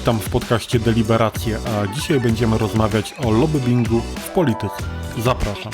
Witam w podcaście Deliberacje, a dzisiaj będziemy rozmawiać o lobbingu w polityce. Zapraszam.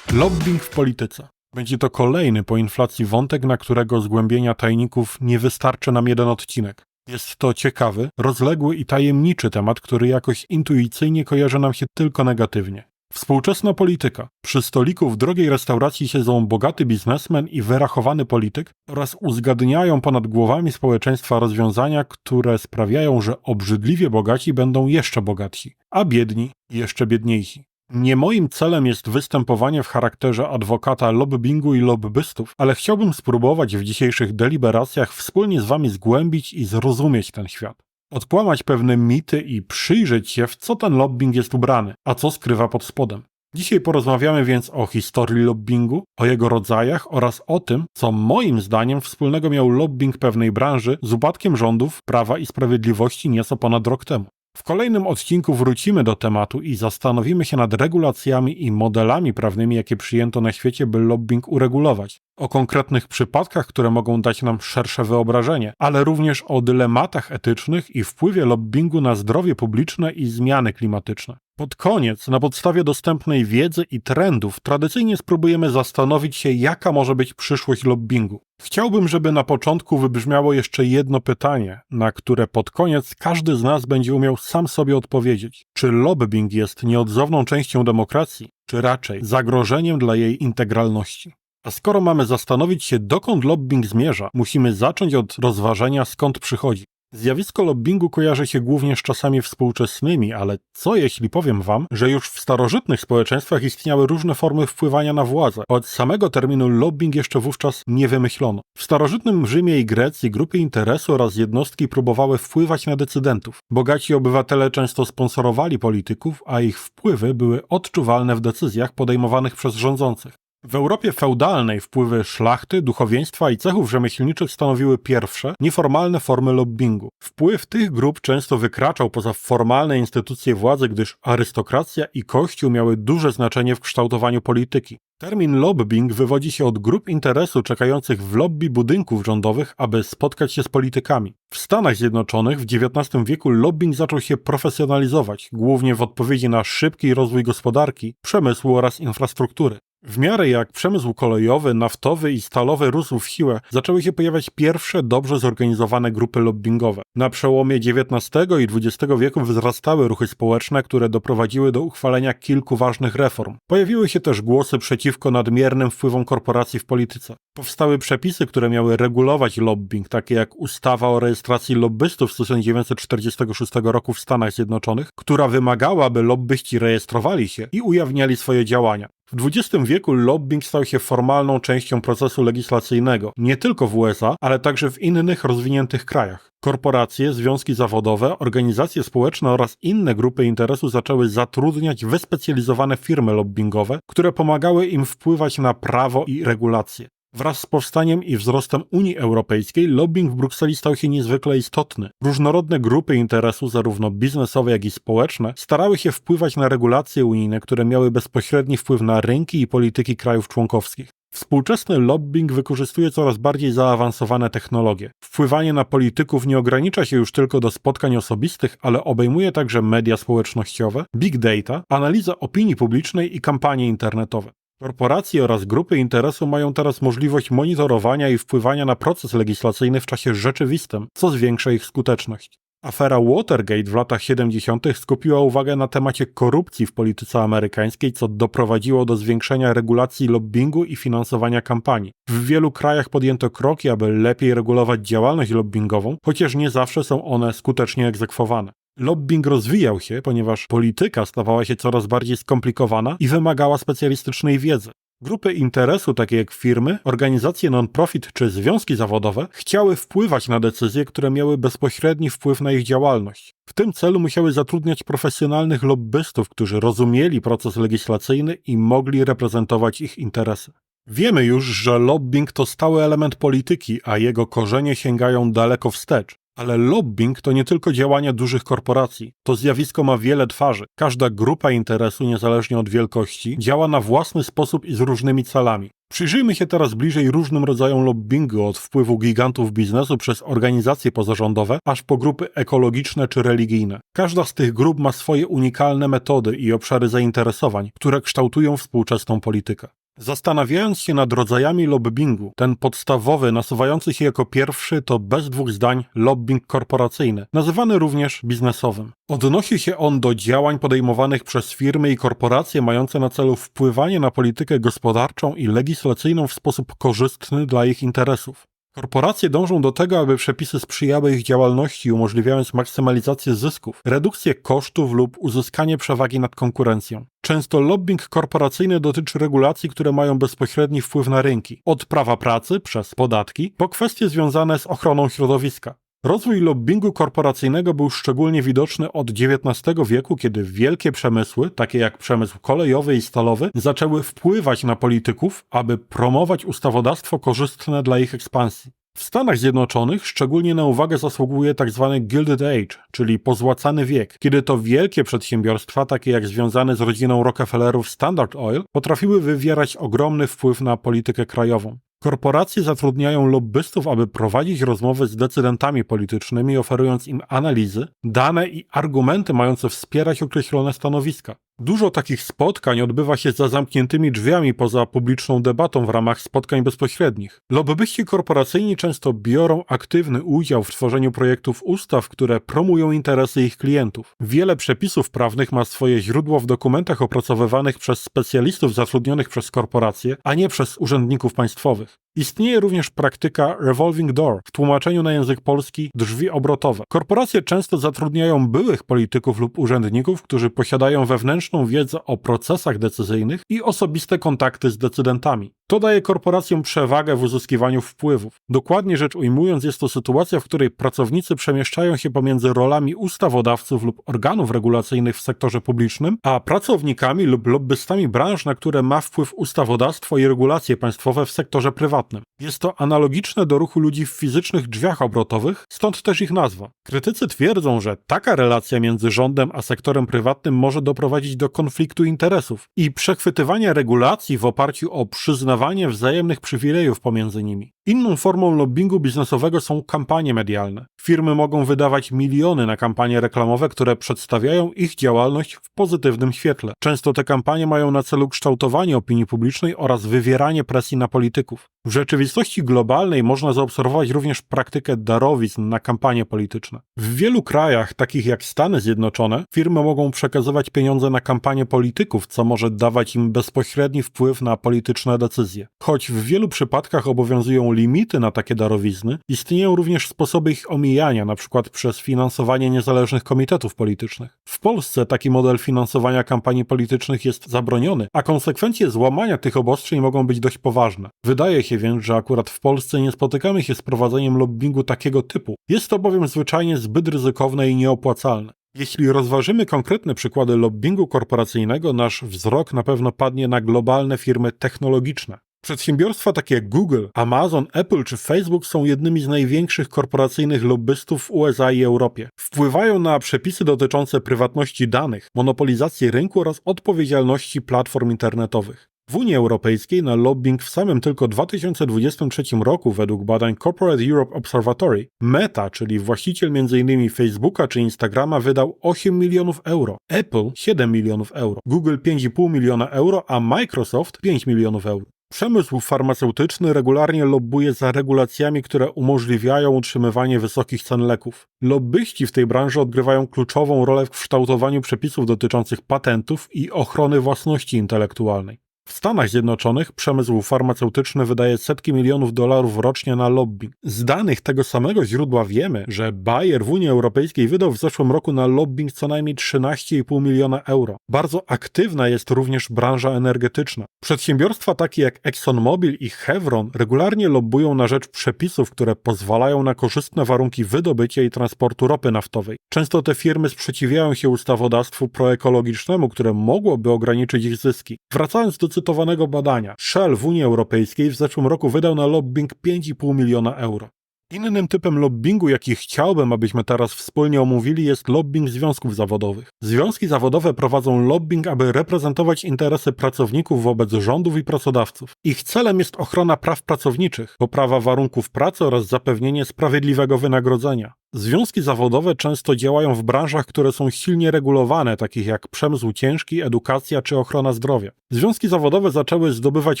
Lobbying w polityce. Będzie to kolejny po inflacji wątek, na którego zgłębienia tajników nie wystarczy nam jeden odcinek. Jest to ciekawy, rozległy i tajemniczy temat, który jakoś intuicyjnie kojarzy nam się tylko negatywnie. Współczesna polityka. Przy stoliku w drogiej restauracji siedzą bogaty biznesmen i wyrachowany polityk oraz uzgadniają ponad głowami społeczeństwa rozwiązania, które sprawiają, że obrzydliwie bogaci będą jeszcze bogatsi, a biedni jeszcze biedniejsi. Nie moim celem jest występowanie w charakterze adwokata lobbingu i lobbystów, ale chciałbym spróbować w dzisiejszych deliberacjach wspólnie z wami zgłębić i zrozumieć ten świat. Odkłamać pewne mity i przyjrzeć się, w co ten lobbying jest ubrany, a co skrywa pod spodem. Dzisiaj porozmawiamy więc o historii lobbingu, o jego rodzajach oraz o tym, co moim zdaniem wspólnego miał lobbying pewnej branży z upadkiem rządów Prawa i Sprawiedliwości nieco ponad rok temu. W kolejnym odcinku wrócimy do tematu i zastanowimy się nad regulacjami i modelami prawnymi, jakie przyjęto na świecie, by lobbying uregulować. O konkretnych przypadkach, które mogą dać nam szersze wyobrażenie, ale również o dylematach etycznych i wpływie lobbingu na zdrowie publiczne i zmiany klimatyczne. Pod koniec, na podstawie dostępnej wiedzy i trendów, tradycyjnie spróbujemy zastanowić się, jaka może być przyszłość lobbingu. Chciałbym, żeby na początku wybrzmiało jeszcze jedno pytanie, na które pod koniec każdy z nas będzie umiał sam sobie odpowiedzieć. Czy lobbying jest nieodzowną częścią demokracji, czy raczej zagrożeniem dla jej integralności? A skoro mamy zastanowić się, dokąd lobbying zmierza, musimy zacząć od rozważenia, skąd przychodzi. Zjawisko lobbingu kojarzy się głównie z czasami współczesnymi, ale co jeśli powiem wam, że już w starożytnych społeczeństwach istniały różne formy wpływania na władzę? Od samego terminu lobbying jeszcze wówczas nie wymyślono. W starożytnym Rzymie i Grecji grupy interesu oraz jednostki próbowały wpływać na decydentów. Bogaci obywatele często sponsorowali polityków, a ich wpływy były odczuwalne w decyzjach podejmowanych przez rządzących. W Europie feudalnej wpływy szlachty, duchowieństwa i cechów rzemieślniczych stanowiły pierwsze, nieformalne formy lobbingu. Wpływ tych grup często wykraczał poza formalne instytucje władzy, gdyż arystokracja i kościół miały duże znaczenie w kształtowaniu polityki. Termin lobbying wywodzi się od grup interesu czekających w lobby budynków rządowych, aby spotkać się z politykami. W Stanach Zjednoczonych w XIX wieku lobbying zaczął się profesjonalizować, głównie w odpowiedzi na szybki rozwój gospodarki, przemysłu oraz infrastruktury. W miarę jak przemysł kolejowy, naftowy i stalowy rósł w siłę, zaczęły się pojawiać pierwsze dobrze zorganizowane grupy lobbingowe. Na przełomie XIX i XX wieku wzrastały ruchy społeczne, które doprowadziły do uchwalenia kilku ważnych reform. Pojawiły się też głosy przeciwko nadmiernym wpływom korporacji w polityce. Powstały przepisy, które miały regulować lobbying, takie jak ustawa o rejestracji lobbystów z 1946 roku w Stanach Zjednoczonych, która wymagała, by lobbyści rejestrowali się i ujawniali swoje działania. W XX wieku lobbying stał się formalną częścią procesu legislacyjnego, nie tylko w USA, ale także w innych rozwiniętych krajach. Korporacje, związki zawodowe, organizacje społeczne oraz inne grupy interesu zaczęły zatrudniać wyspecjalizowane firmy lobbingowe, które pomagały im wpływać na prawo i regulacje. Wraz z powstaniem i wzrostem Unii Europejskiej lobbying w Brukseli stał się niezwykle istotny. Różnorodne grupy interesu, zarówno biznesowe, jak i społeczne, starały się wpływać na regulacje unijne, które miały bezpośredni wpływ na rynki i polityki krajów członkowskich. Współczesny lobbying wykorzystuje coraz bardziej zaawansowane technologie. Wpływanie na polityków nie ogranicza się już tylko do spotkań osobistych, ale obejmuje także media społecznościowe, big data, analizę opinii publicznej i kampanie internetowe. Korporacje oraz grupy interesu mają teraz możliwość monitorowania i wpływania na proces legislacyjny w czasie rzeczywistym, co zwiększa ich skuteczność. Afera Watergate w latach 70. skupiła uwagę na temacie korupcji w polityce amerykańskiej, co doprowadziło do zwiększenia regulacji lobbingu i finansowania kampanii. W wielu krajach podjęto kroki, aby lepiej regulować działalność lobbingową, chociaż nie zawsze są one skutecznie egzekwowane. Lobbying rozwijał się, ponieważ polityka stawała się coraz bardziej skomplikowana i wymagała specjalistycznej wiedzy. Grupy interesu, takie jak firmy, organizacje non-profit czy związki zawodowe, chciały wpływać na decyzje, które miały bezpośredni wpływ na ich działalność. W tym celu musiały zatrudniać profesjonalnych lobbystów, którzy rozumieli proces legislacyjny i mogli reprezentować ich interesy. Wiemy już, że lobbying to stały element polityki, a jego korzenie sięgają daleko wstecz. Ale lobbying to nie tylko działania dużych korporacji. To zjawisko ma wiele twarzy. Każda grupa interesu, niezależnie od wielkości, działa na własny sposób i z różnymi celami. Przyjrzyjmy się teraz bliżej różnym rodzajom lobbingu od wpływu gigantów biznesu przez organizacje pozarządowe, aż po grupy ekologiczne czy religijne. Każda z tych grup ma swoje unikalne metody i obszary zainteresowań, które kształtują współczesną politykę. Zastanawiając się nad rodzajami lobbingu, ten podstawowy, nasuwający się jako pierwszy, to bez dwóch zdań lobbying korporacyjny, nazywany również biznesowym. Odnosi się on do działań podejmowanych przez firmy i korporacje mające na celu wpływanie na politykę gospodarczą i legislacyjną w sposób korzystny dla ich interesów. Korporacje dążą do tego, aby przepisy sprzyjały ich działalności, umożliwiając maksymalizację zysków, redukcję kosztów lub uzyskanie przewagi nad konkurencją. Często lobbying korporacyjny dotyczy regulacji, które mają bezpośredni wpływ na rynki, od prawa pracy przez podatki, po kwestie związane z ochroną środowiska. Rozwój lobbingu korporacyjnego był szczególnie widoczny od XIX wieku, kiedy wielkie przemysły, takie jak przemysł kolejowy i stalowy, zaczęły wpływać na polityków, aby promować ustawodawstwo korzystne dla ich ekspansji. W Stanach Zjednoczonych szczególnie na uwagę zasługuje tzw. Gilded Age, czyli pozłacany wiek, kiedy to wielkie przedsiębiorstwa, takie jak związane z rodziną Rockefellerów Standard Oil, potrafiły wywierać ogromny wpływ na politykę krajową. Korporacje zatrudniają lobbystów, aby prowadzić rozmowy z decydentami politycznymi, oferując im analizy, dane i argumenty mające wspierać określone stanowiska. Dużo takich spotkań odbywa się za zamkniętymi drzwiami poza publiczną debatą w ramach spotkań bezpośrednich. Lobbyści korporacyjni często biorą aktywny udział w tworzeniu projektów ustaw, które promują interesy ich klientów. Wiele przepisów prawnych ma swoje źródło w dokumentach opracowywanych przez specjalistów zatrudnionych przez korporacje, a nie przez urzędników państwowych. Istnieje również praktyka revolving door, w tłumaczeniu na język polski drzwi obrotowe. Korporacje często zatrudniają byłych polityków lub urzędników, którzy posiadają wewnętrzną wiedzę o procesach decyzyjnych i osobiste kontakty z decydentami. To daje korporacjom przewagę w uzyskiwaniu wpływów. Dokładnie rzecz ujmując, jest to sytuacja, w której pracownicy przemieszczają się pomiędzy rolami ustawodawców lub organów regulacyjnych w sektorze publicznym, a pracownikami lub lobbystami branż, na które ma wpływ ustawodawstwo i regulacje państwowe w sektorze prywatnym. Jest to analogiczne do ruchu ludzi w fizycznych drzwiach obrotowych, stąd też ich nazwa. Krytycy twierdzą, że taka relacja między rządem a sektorem prywatnym może doprowadzić do konfliktu interesów i przechwytywania regulacji w oparciu o przyznawanie wzajemnych przywilejów pomiędzy nimi. Inną formą lobbingu biznesowego są kampanie medialne. Firmy mogą wydawać miliony na kampanie reklamowe, które przedstawiają ich działalność w pozytywnym świetle. Często te kampanie mają na celu kształtowanie opinii publicznej oraz wywieranie presji na polityków. W rzeczywistości globalnej można zaobserwować również praktykę darowizn na kampanie polityczne. W wielu krajach, takich jak Stany Zjednoczone, firmy mogą przekazywać pieniądze na kampanie polityków, co może dawać im bezpośredni wpływ na polityczne decyzje. Choć w wielu przypadkach obowiązują limity na takie darowizny, istnieją również sposoby ich omijania, np. przez finansowanie niezależnych komitetów politycznych. W Polsce taki model finansowania kampanii politycznych jest zabroniony, a konsekwencje złamania tych obostrzeń mogą być dość poważne. Wydaje się więc, że akurat w Polsce nie spotykamy się z prowadzeniem lobbingu takiego typu. Jest to bowiem zwyczajnie zbyt ryzykowne i nieopłacalne. Jeśli rozważymy konkretne przykłady lobbingu korporacyjnego, nasz wzrok na pewno padnie na globalne firmy technologiczne. Przedsiębiorstwa takie jak Google, Amazon, Apple czy Facebook są jednymi z największych korporacyjnych lobbystów w USA i Europie. Wpływają na przepisy dotyczące prywatności danych, monopolizacji rynku oraz odpowiedzialności platform internetowych. W Unii Europejskiej na lobbying w samym tylko 2023 roku według badań Corporate Europe Observatory Meta, czyli właściciel m.in. Facebooka czy Instagrama wydał 8 milionów euro, Apple 7 milionów euro, Google 5,5 miliona euro, a Microsoft 5 milionów euro. Przemysł farmaceutyczny regularnie lobbuje za regulacjami, które umożliwiają utrzymywanie wysokich cen leków. Lobbyści w tej branży odgrywają kluczową rolę w kształtowaniu przepisów dotyczących patentów i ochrony własności intelektualnej. W Stanach Zjednoczonych przemysł farmaceutyczny wydaje setki milionów dolarów rocznie na lobby. Z danych tego samego źródła wiemy, że Bayer w Unii Europejskiej wydał w zeszłym roku na lobbying co najmniej 13,5 miliona euro. Bardzo aktywna jest również branża energetyczna. Przedsiębiorstwa takie jak ExxonMobil i Chevron regularnie lobbują na rzecz przepisów, które pozwalają na korzystne warunki wydobycia i transportu ropy naftowej. Często te firmy sprzeciwiają się ustawodawstwu proekologicznemu, które mogłoby ograniczyć ich zyski. Wracając do cytowanego badania, Shell w Unii Europejskiej w zeszłym roku wydał na lobbying 5,5 miliona euro. Innym typem lobbingu, jaki chciałbym, abyśmy teraz wspólnie omówili, jest lobbying związków zawodowych. Związki zawodowe prowadzą lobbying, aby reprezentować interesy pracowników wobec rządów i pracodawców. Ich celem jest ochrona praw pracowniczych, poprawa warunków pracy oraz zapewnienie sprawiedliwego wynagrodzenia. Związki zawodowe często działają w branżach, które są silnie regulowane, takich jak przemysł ciężki, edukacja czy ochrona zdrowia. Związki zawodowe zaczęły zdobywać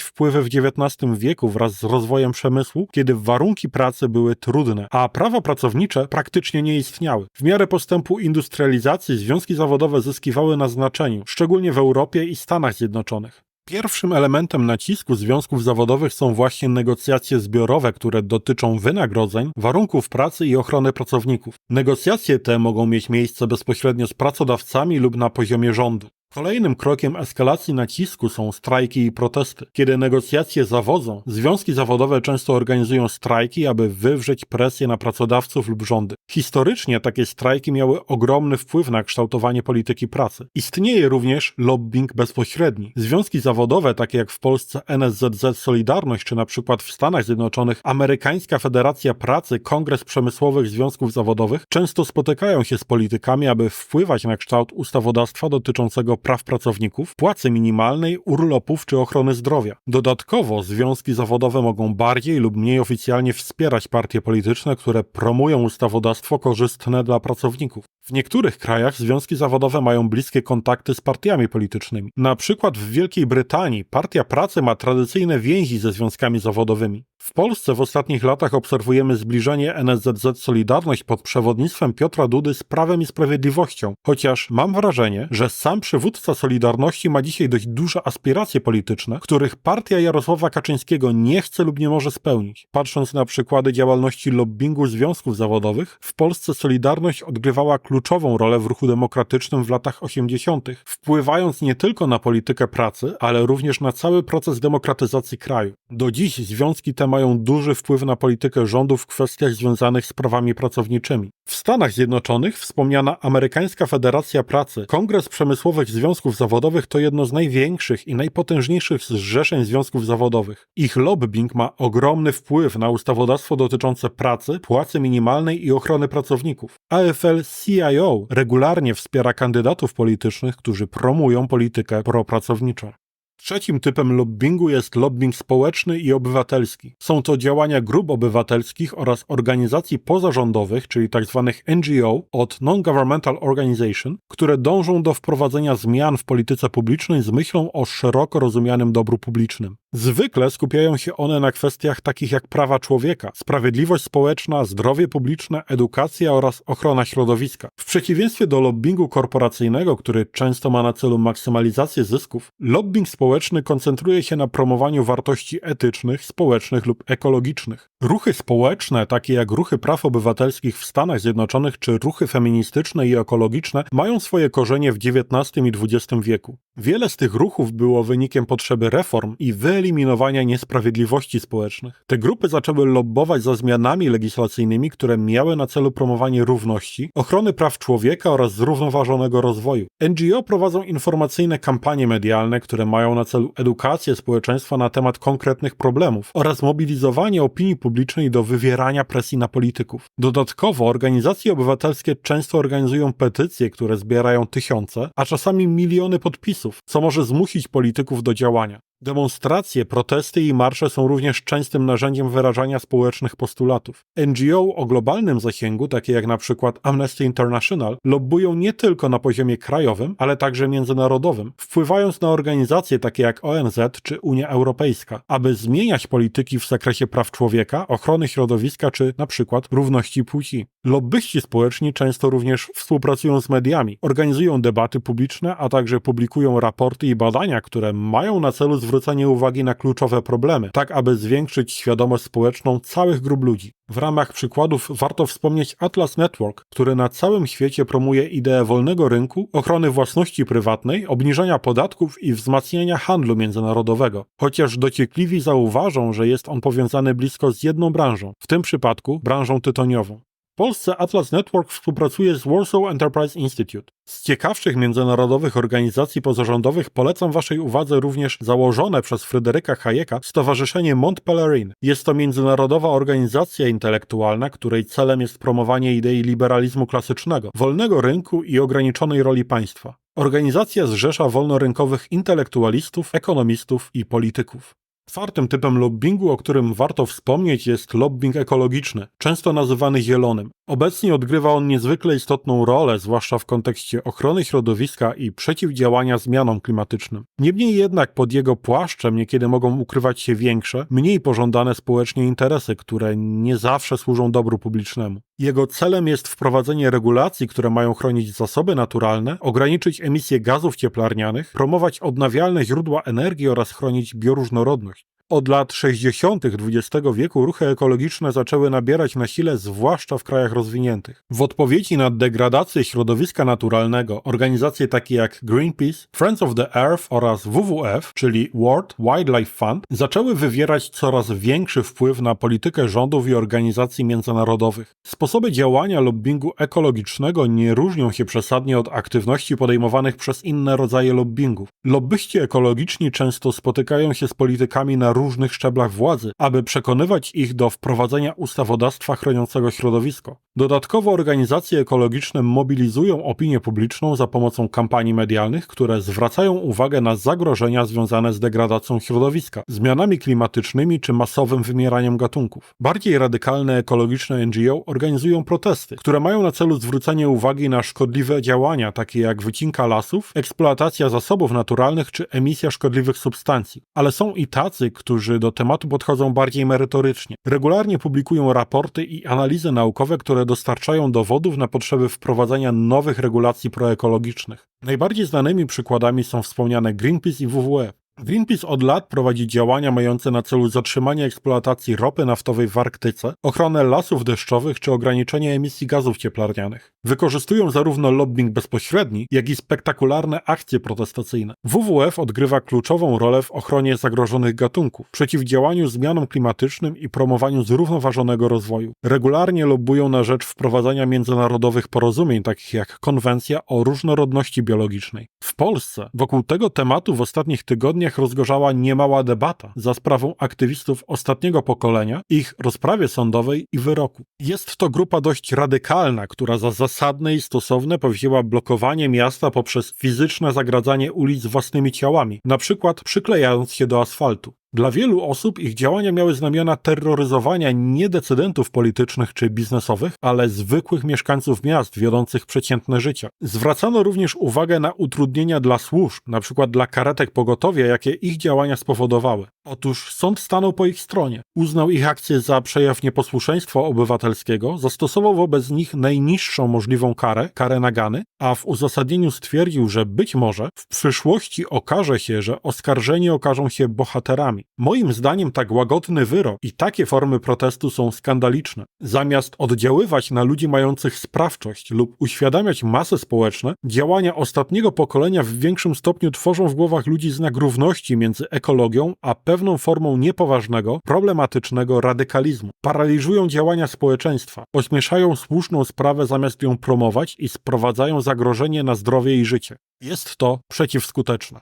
wpływy w XIX wieku wraz z rozwojem przemysłu, kiedy warunki pracy były trudne, a prawa pracownicze praktycznie nie istniały. W miarę postępu industrializacji związki zawodowe zyskiwały na znaczeniu, szczególnie w Europie i Stanach Zjednoczonych. Pierwszym elementem nacisku związków zawodowych są właśnie negocjacje zbiorowe, które dotyczą wynagrodzeń, warunków pracy i ochrony pracowników. Negocjacje te mogą mieć miejsce bezpośrednio z pracodawcami lub na poziomie rządu. Kolejnym krokiem eskalacji nacisku są strajki i protesty. Kiedy negocjacje zawodzą, związki zawodowe często organizują strajki, aby wywrzeć presję na pracodawców lub rządy. Historycznie takie strajki miały ogromny wpływ na kształtowanie polityki pracy. Istnieje również lobbying bezpośredni. Związki zawodowe, takie jak w Polsce NSZZ Solidarność, czy na przykład w Stanach Zjednoczonych Amerykańska Federacja Pracy, Kongres Przemysłowych Związków Zawodowych, często spotykają się z politykami, aby wpływać na kształt ustawodawstwa dotyczącego praw pracowników, płacy minimalnej, urlopów czy ochrony zdrowia. Dodatkowo związki zawodowe mogą bardziej lub mniej oficjalnie wspierać partie polityczne, które promują ustawodawstwo korzystne dla pracowników. W niektórych krajach związki zawodowe mają bliskie kontakty z partiami politycznymi. Na przykład w Wielkiej Brytanii Partia Pracy ma tradycyjne więzi ze związkami zawodowymi. W Polsce w ostatnich latach obserwujemy zbliżenie NSZZ Solidarność pod przewodnictwem Piotra Dudy z Prawem i Sprawiedliwością, chociaż mam wrażenie, że sam przywódca Solidarności ma dzisiaj dość duże aspiracje polityczne, których partia Jarosława Kaczyńskiego nie chce lub nie może spełnić. Patrząc na przykłady działalności lobbingu związków zawodowych, w Polsce Solidarność odgrywała kluczową rolę w ruchu demokratycznym w latach 80., wpływając nie tylko na politykę pracy, ale również na cały proces demokratyzacji kraju. Do dziś związki te mają duży wpływ na politykę rządu w kwestiach związanych z prawami pracowniczymi. W Stanach Zjednoczonych wspomniana Amerykańska Federacja Pracy, Kongres Przemysłowych Związków Zawodowych to jedno z największych i najpotężniejszych zrzeszeń związków zawodowych. Ich lobbying ma ogromny wpływ na ustawodawstwo dotyczące pracy, płacy minimalnej i ochrony pracowników. AFL-CIO regularnie wspiera kandydatów politycznych, którzy promują politykę propracowniczą. Trzecim typem lobbingu jest lobbying społeczny i obywatelski. Są to działania grup obywatelskich oraz organizacji pozarządowych, czyli tzw. NGO od Non-Governmental Organization, które dążą do wprowadzenia zmian w polityce publicznej z myślą o szeroko rozumianym dobru publicznym. Zwykle skupiają się one na kwestiach takich jak prawa człowieka, sprawiedliwość społeczna, zdrowie publiczne, edukacja oraz ochrona środowiska. W przeciwieństwie do lobbingu korporacyjnego, który często ma na celu maksymalizację zysków, lobbying społeczny koncentruje się na promowaniu wartości etycznych, społecznych lub ekologicznych. Ruchy społeczne, takie jak ruchy praw obywatelskich w Stanach Zjednoczonych czy ruchy feministyczne i ekologiczne, mają swoje korzenie w XIX i XX wieku. Wiele z tych ruchów było wynikiem potrzeby reform i wyeliminowania niesprawiedliwości społecznych. Te grupy zaczęły lobbować za zmianami legislacyjnymi, które miały na celu promowanie równości, ochrony praw człowieka oraz zrównoważonego rozwoju. NGO prowadzą informacyjne kampanie medialne, które mają na celu edukację społeczeństwa na temat konkretnych problemów oraz mobilizowanie opinii publicznej do wywierania presji na polityków. Dodatkowo organizacje obywatelskie często organizują petycje, które zbierają tysiące, a czasami miliony podpisów co może zmusić polityków do działania. Demonstracje, protesty i marsze są również częstym narzędziem wyrażania społecznych postulatów. NGO o globalnym zasięgu, takie jak na przykład Amnesty International, lobbują nie tylko na poziomie krajowym, ale także międzynarodowym, wpływając na organizacje takie jak ONZ czy Unia Europejska, aby zmieniać polityki w zakresie praw człowieka, ochrony środowiska czy na przykład równości płci. Lobbyści społeczni często również współpracują z mediami, organizują debaty publiczne, a także publikują raporty i badania, które mają na celu zwrócenie uwagi na kluczowe problemy, tak aby zwiększyć świadomość społeczną całych grup ludzi. W ramach przykładów warto wspomnieć Atlas Network, który na całym świecie promuje ideę wolnego rynku, ochrony własności prywatnej, obniżenia podatków i wzmacniania handlu międzynarodowego. Chociaż dociekliwi zauważą, że jest on powiązany blisko z jedną branżą, w tym przypadku branżą tytoniową. W Polsce Atlas Network współpracuje z Warsaw Enterprise Institute. Z ciekawszych międzynarodowych organizacji pozarządowych polecam Waszej uwadze również założone przez Fryderyka Hayeka Stowarzyszenie Mont Pelerin. Jest to międzynarodowa organizacja intelektualna, której celem jest promowanie idei liberalizmu klasycznego, wolnego rynku i ograniczonej roli państwa. Organizacja zrzesza wolnorynkowych intelektualistów, ekonomistów i polityków. Czwartym typem lobbingu, o którym warto wspomnieć, jest lobbying ekologiczny, często nazywany zielonym. Obecnie odgrywa on niezwykle istotną rolę, zwłaszcza w kontekście ochrony środowiska i przeciwdziałania zmianom klimatycznym. Niemniej jednak pod jego płaszczem niekiedy mogą ukrywać się większe, mniej pożądane społecznie interesy, które nie zawsze służą dobru publicznemu. Jego celem jest wprowadzenie regulacji, które mają chronić zasoby naturalne, ograniczyć emisję gazów cieplarnianych, promować odnawialne źródła energii oraz chronić bioróżnorodność. Od lat 60. XX wieku ruchy ekologiczne zaczęły nabierać na sile, zwłaszcza w krajach rozwiniętych. W odpowiedzi na degradację środowiska naturalnego organizacje takie jak Greenpeace, Friends of the Earth oraz WWF, czyli World Wildlife Fund, zaczęły wywierać coraz większy wpływ na politykę rządów i organizacji międzynarodowych. Sposoby działania lobbingu ekologicznego nie różnią się przesadnie od aktywności podejmowanych przez inne rodzaje lobbingów. Lobbyści ekologiczni często spotykają się z politykami na różnych szczeblach władzy, aby przekonywać ich do wprowadzenia ustawodawstwa chroniącego środowisko. Dodatkowo organizacje ekologiczne mobilizują opinię publiczną za pomocą kampanii medialnych, które zwracają uwagę na zagrożenia związane z degradacją środowiska, zmianami klimatycznymi czy masowym wymieraniem gatunków. Bardziej radykalne ekologiczne NGO organizują protesty, które mają na celu zwrócenie uwagi na szkodliwe działania, takie jak wycinka lasów, eksploatacja zasobów naturalnych czy emisja szkodliwych substancji. Ale są i tacy, którzy do tematu podchodzą bardziej merytorycznie. Regularnie publikują raporty i analizy naukowe, które dostarczają dowodów na potrzeby wprowadzania nowych regulacji proekologicznych. Najbardziej znanymi przykładami są wspomniane Greenpeace i WWF. Greenpeace od lat prowadzi działania mające na celu zatrzymanie eksploatacji ropy naftowej w Arktyce, ochronę lasów deszczowych czy ograniczenie emisji gazów cieplarnianych. Wykorzystują zarówno lobbying bezpośredni, jak i spektakularne akcje protestacyjne. WWF odgrywa kluczową rolę w ochronie zagrożonych gatunków, przeciwdziałaniu zmianom klimatycznym i promowaniu zrównoważonego rozwoju. Regularnie lobbują na rzecz wprowadzania międzynarodowych porozumień, takich jak konwencja o różnorodności biologicznej. W Polsce wokół tego tematu w ostatnich tygodniach tygodniach rozgorzała niemała debata za sprawą aktywistów ostatniego pokolenia, ich rozprawie sądowej i wyroku. Jest to grupa dość radykalna, która za zasadne i stosowne powiedziała blokowanie miasta poprzez fizyczne zagradzanie ulic własnymi ciałami, na przykład przyklejając się do asfaltu. Dla wielu osób ich działania miały znamiona terroryzowania nie decydentów politycznych czy biznesowych, ale zwykłych mieszkańców miast wiodących przeciętne życie. Zwracano również uwagę na utrudnienia dla służb, np. dla karetek pogotowia, jakie ich działania spowodowały. Otóż sąd stanął po ich stronie, uznał ich akcję za przejaw nieposłuszeństwa obywatelskiego, zastosował wobec nich najniższą możliwą karę, karę nagany, a w uzasadnieniu stwierdził, że być może w przyszłości okaże się, że oskarżeni okażą się bohaterami. Moim zdaniem tak łagodny wyrok i takie formy protestu są skandaliczne. Zamiast oddziaływać na ludzi mających sprawczość lub uświadamiać masy społeczne, działania ostatniego pokolenia w większym stopniu tworzą w głowach ludzi znak równości między ekologią a pewną formą niepoważnego, problematycznego radykalizmu. Paraliżują działania społeczeństwa, ośmieszają słuszną sprawę zamiast ją promować i sprowadzają zagrożenie na zdrowie i życie. Jest to przeciwskuteczne.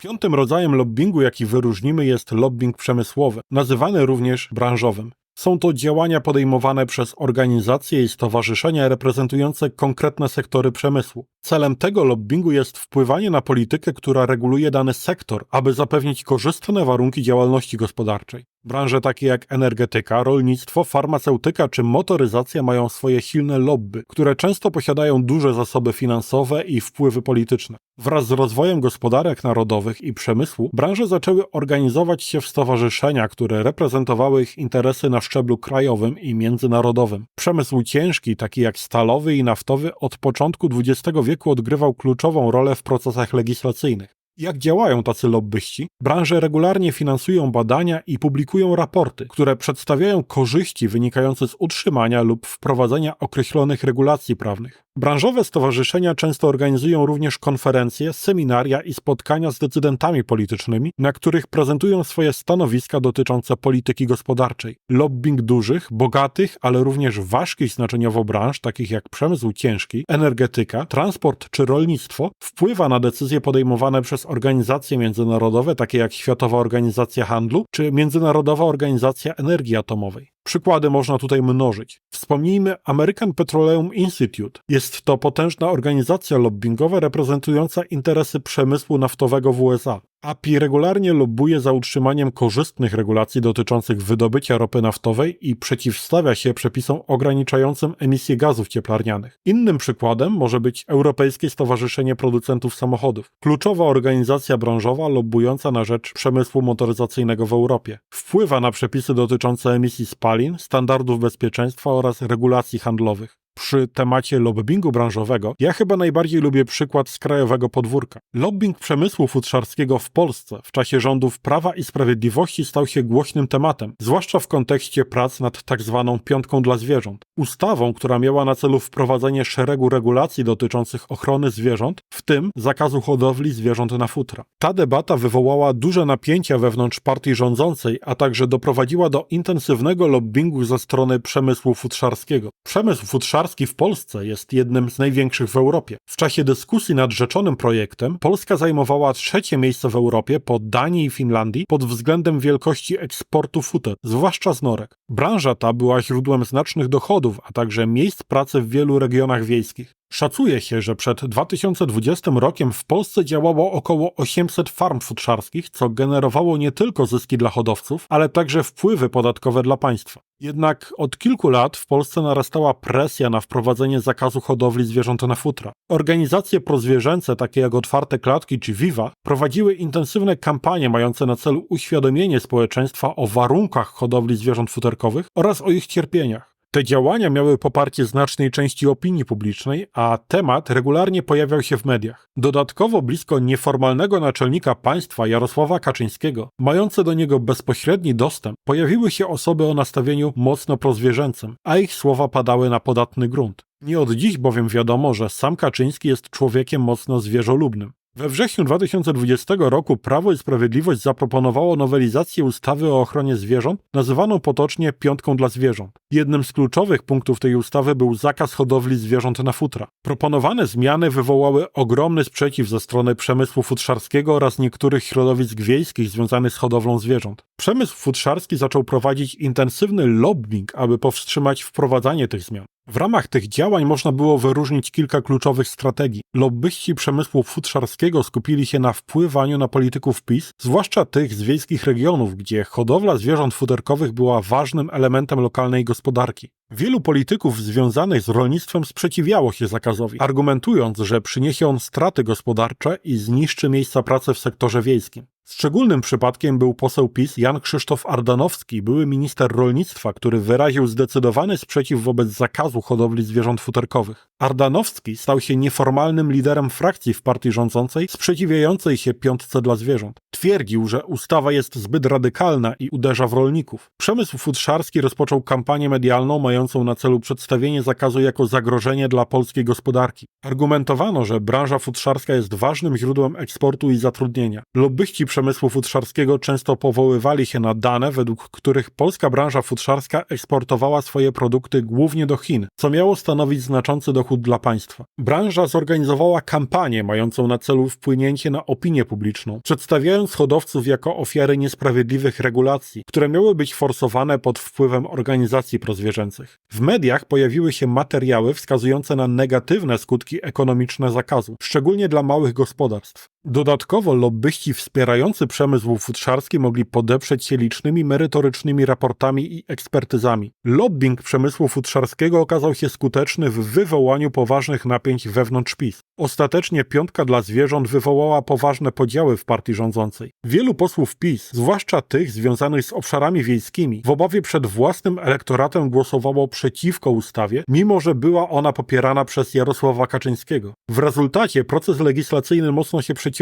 Piątym rodzajem lobbingu, jaki wyróżnimy, jest lobbying przemysłowy, nazywany również branżowym. Są to działania podejmowane przez organizacje i stowarzyszenia reprezentujące konkretne sektory przemysłu. Celem tego lobbingu jest wpływanie na politykę, która reguluje dany sektor, aby zapewnić korzystne warunki działalności gospodarczej. Branże takie jak energetyka, rolnictwo, farmaceutyka czy motoryzacja mają swoje silne lobby, które często posiadają duże zasoby finansowe i wpływy polityczne. Wraz z rozwojem gospodarek narodowych i przemysłu, branże zaczęły organizować się w stowarzyszenia, które reprezentowały ich interesy na szczeblu krajowym i międzynarodowym. Przemysł ciężki, taki jak stalowy i naftowy, od początku XX wieku odgrywał kluczową rolę w procesach legislacyjnych. Jak działają tacy lobbyści? Branże regularnie finansują badania i publikują raporty, które przedstawiają korzyści wynikające z utrzymania lub wprowadzenia określonych regulacji prawnych. Branżowe stowarzyszenia często organizują również konferencje, seminaria i spotkania z decydentami politycznymi, na których prezentują swoje stanowiska dotyczące polityki gospodarczej. Lobbying dużych, bogatych, ale również ważkich znaczeniowo branż, takich jak przemysł ciężki, energetyka, transport czy rolnictwo, wpływa na decyzje podejmowane przez organizacje międzynarodowe, takie jak Światowa Organizacja Handlu czy Międzynarodowa Organizacja Energii Atomowej. Przykłady można tutaj mnożyć. Wspomnijmy American Petroleum Institute. Jest to potężna organizacja lobbingowa reprezentująca interesy przemysłu naftowego w USA. API regularnie lobbuje za utrzymaniem korzystnych regulacji dotyczących wydobycia ropy naftowej i przeciwstawia się przepisom ograniczającym emisję gazów cieplarnianych. Innym przykładem może być Europejskie Stowarzyszenie Producentów Samochodów, kluczowa organizacja branżowa lobbująca na rzecz przemysłu motoryzacyjnego w Europie. Wpływa na przepisy dotyczące emisji spalin, standardów bezpieczeństwa oraz regulacji handlowych przy temacie lobbingu branżowego, ja chyba najbardziej lubię przykład z krajowego podwórka. Lobbying przemysłu futrzarskiego w Polsce w czasie rządów Prawa i Sprawiedliwości stał się głośnym tematem, zwłaszcza w kontekście prac nad tak zwaną piątką dla zwierząt. Ustawą, która miała na celu wprowadzenie szeregu regulacji dotyczących ochrony zwierząt, w tym zakazu hodowli zwierząt na futra. Ta debata wywołała duże napięcia wewnątrz partii rządzącej, a także doprowadziła do intensywnego lobbingu ze strony przemysłu futrzarskiego. Przemysł futrzarski w Polsce jest jednym z największych w Europie. W czasie dyskusji nad rzeczonym projektem Polska zajmowała trzecie miejsce w Europie po Danii i Finlandii pod względem wielkości eksportu futer, zwłaszcza z norek. Branża ta była źródłem znacznych dochodów, a także miejsc pracy w wielu regionach wiejskich. Szacuje się, że przed 2020 rokiem w Polsce działało około 800 farm futrzarskich, co generowało nie tylko zyski dla hodowców, ale także wpływy podatkowe dla państwa. Jednak od kilku lat w Polsce narastała presja na wprowadzenie zakazu hodowli zwierząt na futra. Organizacje prozwierzęce, takie jak Otwarte Klatki czy Viva, prowadziły intensywne kampanie mające na celu uświadomienie społeczeństwa o warunkach hodowli zwierząt futerkowych oraz o ich cierpieniach. Te działania miały poparcie znacznej części opinii publicznej, a temat regularnie pojawiał się w mediach. Dodatkowo blisko nieformalnego naczelnika państwa Jarosława Kaczyńskiego, mające do niego bezpośredni dostęp, pojawiły się osoby o nastawieniu mocno prozwierzęcym, a ich słowa padały na podatny grunt. Nie od dziś bowiem wiadomo, że sam Kaczyński jest człowiekiem mocno zwierzolubnym. We wrześniu 2020 roku Prawo i Sprawiedliwość zaproponowało nowelizację ustawy o ochronie zwierząt, nazywaną potocznie Piątką dla Zwierząt. Jednym z kluczowych punktów tej ustawy był zakaz hodowli zwierząt na futra. Proponowane zmiany wywołały ogromny sprzeciw ze strony przemysłu futrzarskiego oraz niektórych środowisk wiejskich związanych z hodowlą zwierząt. Przemysł futrzarski zaczął prowadzić intensywny lobbying, aby powstrzymać wprowadzanie tych zmian. W ramach tych działań można było wyróżnić kilka kluczowych strategii. Lobbyści przemysłu futrzarskiego skupili się na wpływaniu na polityków PiS, zwłaszcza tych z wiejskich regionów, gdzie hodowla zwierząt futerkowych była ważnym elementem lokalnej gospodarki. Wielu polityków związanych z rolnictwem sprzeciwiało się zakazowi, argumentując, że przyniesie on straty gospodarcze i zniszczy miejsca pracy w sektorze wiejskim. Szczególnym przypadkiem był poseł PiS Jan Krzysztof Ardanowski, były minister rolnictwa, który wyraził zdecydowany sprzeciw wobec zakazu hodowli zwierząt futerkowych. Ardanowski stał się nieformalnym liderem frakcji w partii rządzącej sprzeciwiającej się piątce dla zwierząt. Twierdził, że ustawa jest zbyt radykalna i uderza w rolników. Przemysł futrzarski rozpoczął kampanię medialną mającą na celu przedstawienie zakazu jako zagrożenie dla polskiej gospodarki. Argumentowano, że branża futrzarska jest ważnym źródłem eksportu i zatrudnienia. Lobbyści przemysłu futrzarskiego często powoływali się na dane, według których polska branża futrzarska eksportowała swoje produkty głównie do Chin, co miało stanowić znaczący dochód dla państwa. Branża zorganizowała kampanię mającą na celu wpłynięcie na opinię publiczną, przedstawiając hodowców jako ofiary niesprawiedliwych regulacji, które miały być forsowane pod wpływem organizacji prozwierzęcych. W mediach pojawiły się materiały wskazujące na negatywne skutki ekonomiczne zakazu, szczególnie dla małych gospodarstw. Dodatkowo lobbyści wspierający przemysł futrzarski mogli podeprzeć się licznymi merytorycznymi raportami i ekspertyzami. Lobbying przemysłu futrzarskiego okazał się skuteczny w wywołaniu poważnych napięć wewnątrz PiS. Ostatecznie piątka dla zwierząt wywołała poważne podziały w partii rządzącej. Wielu posłów PiS, zwłaszcza tych związanych z obszarami wiejskimi, w obawie przed własnym elektoratem głosowało przeciwko ustawie, mimo że była ona popierana przez Jarosława Kaczyńskiego. W rezultacie proces legislacyjny mocno się przeciwstawił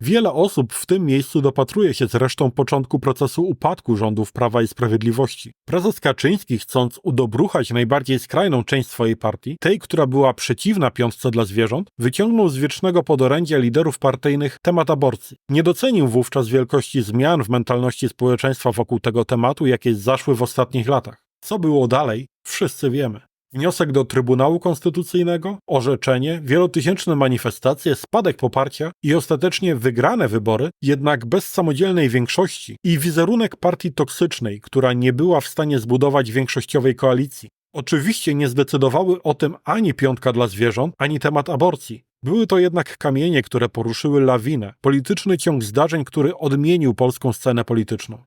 Wiele osób w tym miejscu dopatruje się zresztą początku procesu upadku rządów Prawa i Sprawiedliwości. Prezes Kaczyński, chcąc udobruchać najbardziej skrajną część swojej partii, tej, która była przeciwna piątce dla zwierząt, wyciągnął z wiecznego podorędzia liderów partyjnych temat aborcji. Nie docenił wówczas wielkości zmian w mentalności społeczeństwa wokół tego tematu, jakie zaszły w ostatnich latach. Co było dalej, wszyscy wiemy. Wniosek do Trybunału Konstytucyjnego, orzeczenie, wielotysięczne manifestacje, spadek poparcia i ostatecznie wygrane wybory, jednak bez samodzielnej większości i wizerunek partii toksycznej, która nie była w stanie zbudować większościowej koalicji. Oczywiście nie zdecydowały o tym ani piątka dla zwierząt, ani temat aborcji. Były to jednak kamienie, które poruszyły lawinę, polityczny ciąg zdarzeń, który odmienił polską scenę polityczną.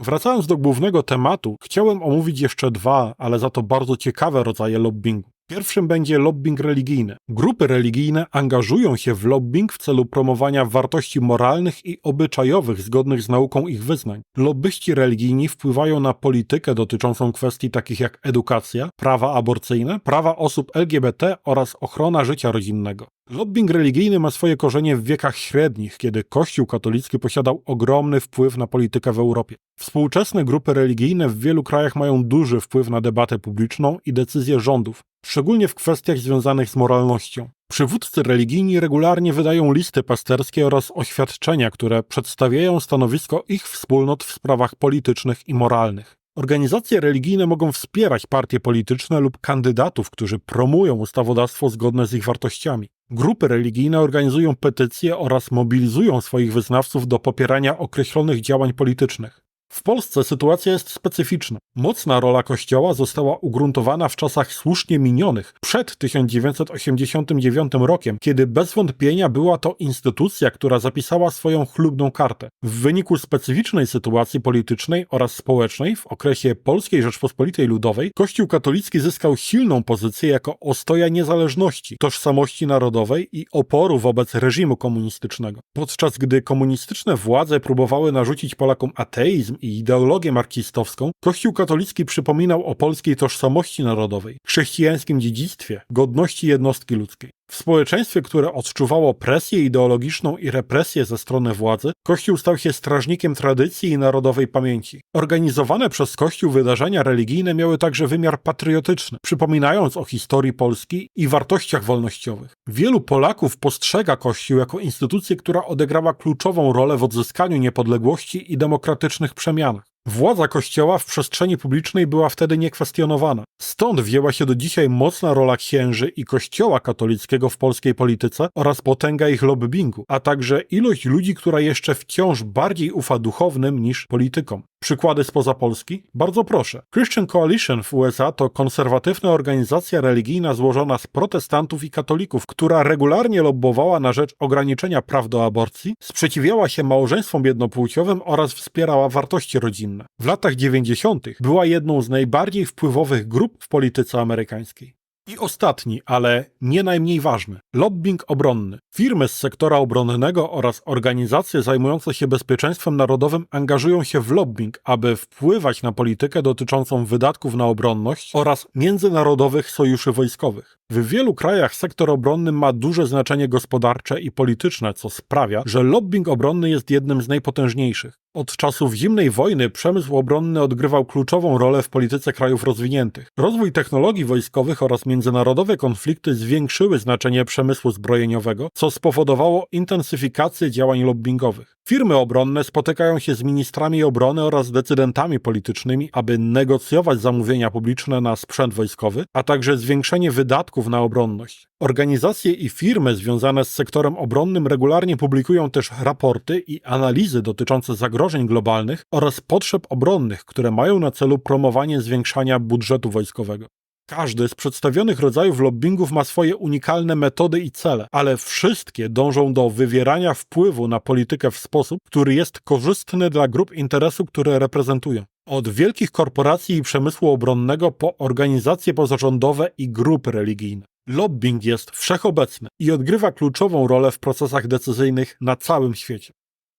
Wracając do głównego tematu, chciałem omówić jeszcze dwa, ale za to bardzo ciekawe rodzaje lobbingu. Pierwszym będzie lobbying religijny. Grupy religijne angażują się w lobbying w celu promowania wartości moralnych i obyczajowych zgodnych z nauką ich wyznań. Lobbyści religijni wpływają na politykę dotyczącą kwestii takich jak edukacja, prawa aborcyjne, prawa osób LGBT oraz ochrona życia rodzinnego. Lobbying religijny ma swoje korzenie w wiekach średnich, kiedy Kościół katolicki posiadał ogromny wpływ na politykę w Europie. Współczesne grupy religijne w wielu krajach mają duży wpływ na debatę publiczną i decyzje rządów, szczególnie w kwestiach związanych z moralnością. Przywódcy religijni regularnie wydają listy pasterskie oraz oświadczenia, które przedstawiają stanowisko ich wspólnot w sprawach politycznych i moralnych. Organizacje religijne mogą wspierać partie polityczne lub kandydatów, którzy promują ustawodawstwo zgodne z ich wartościami. Grupy religijne organizują petycje oraz mobilizują swoich wyznawców do popierania określonych działań politycznych. W Polsce sytuacja jest specyficzna. Mocna rola Kościoła została ugruntowana w czasach słusznie minionych, przed 1989 rokiem, kiedy bez wątpienia była to instytucja, która zapisała swoją chlubną kartę. W wyniku specyficznej sytuacji politycznej oraz społecznej w okresie Polskiej Rzeczpospolitej Ludowej, Kościół katolicki zyskał silną pozycję jako ostoja niezależności, tożsamości narodowej i oporu wobec reżimu komunistycznego. Podczas gdy komunistyczne władze próbowały narzucić Polakom ateizm i ideologię marksistowską, Kościół katolicki przypominał o polskiej tożsamości narodowej, chrześcijańskim dziedzictwie, godności jednostki ludzkiej. W społeczeństwie, które odczuwało presję ideologiczną i represję ze strony władzy, Kościół stał się strażnikiem tradycji i narodowej pamięci. Organizowane przez Kościół wydarzenia religijne miały także wymiar patriotyczny, przypominając o historii Polski i wartościach wolnościowych. Wielu Polaków postrzega Kościół jako instytucję, która odegrała kluczową rolę w odzyskaniu niepodległości i demokratycznych przemianach. Władza Kościoła w przestrzeni publicznej była wtedy niekwestionowana. Stąd wzięła się do dzisiaj mocna rola księży i Kościoła katolickiego w polskiej polityce oraz potęga ich lobbingu, a także ilość ludzi, która jeszcze wciąż bardziej ufa duchownym niż politykom. Przykłady spoza Polski? Bardzo proszę. Christian Coalition w USA to konserwatywna organizacja religijna złożona z protestantów i katolików, która regularnie lobbowała na rzecz ograniczenia praw do aborcji, sprzeciwiała się małżeństwom jednopłciowym oraz wspierała wartości rodzinne. W latach 90. była jedną z najbardziej wpływowych grup w polityce amerykańskiej. I ostatni, ale nie najmniej ważny lobbying obronny. Firmy z sektora obronnego oraz organizacje zajmujące się bezpieczeństwem narodowym angażują się w lobbying, aby wpływać na politykę dotyczącą wydatków na obronność oraz międzynarodowych sojuszy wojskowych. W wielu krajach sektor obronny ma duże znaczenie gospodarcze i polityczne, co sprawia, że lobbying obronny jest jednym z najpotężniejszych. Od czasów zimnej wojny przemysł obronny odgrywał kluczową rolę w polityce krajów rozwiniętych. Rozwój technologii wojskowych oraz międzynarodowe konflikty zwiększyły znaczenie przemysłu zbrojeniowego, co spowodowało intensyfikację działań lobbingowych. Firmy obronne spotykają się z ministrami obrony oraz decydentami politycznymi, aby negocjować zamówienia publiczne na sprzęt wojskowy, a także zwiększenie wydatków na obronność. Organizacje i firmy związane z sektorem obronnym regularnie publikują też raporty i analizy dotyczące zagrożeń globalnych oraz potrzeb obronnych, które mają na celu promowanie zwiększania budżetu wojskowego. Każdy z przedstawionych rodzajów lobbingów ma swoje unikalne metody i cele, ale wszystkie dążą do wywierania wpływu na politykę w sposób, który jest korzystny dla grup interesu, które reprezentują. Od wielkich korporacji i przemysłu obronnego po organizacje pozarządowe i grupy religijne. Lobbying jest wszechobecny i odgrywa kluczową rolę w procesach decyzyjnych na całym świecie.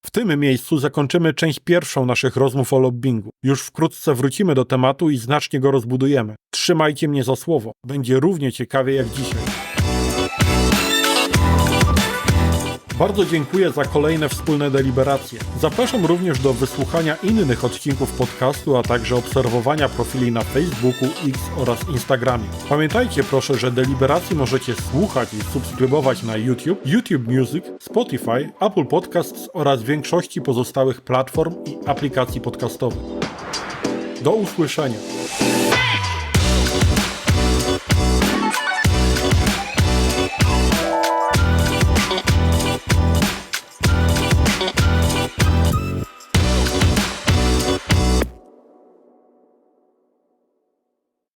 W tym miejscu zakończymy część pierwszą naszych rozmów o lobbingu. Już wkrótce wrócimy do tematu i znacznie go rozbudujemy. Trzymajcie mnie za słowo. Będzie równie ciekawie jak dzisiaj. Bardzo dziękuję za kolejne wspólne deliberacje. Zapraszam również do wysłuchania innych odcinków podcastu, a także obserwowania profili na Facebooku, X oraz Instagramie. Pamiętajcie proszę, że deliberacji możecie słuchać i subskrybować na YouTube, YouTube Music, Spotify, Apple Podcasts oraz większości pozostałych platform i aplikacji podcastowych. Do usłyszenia.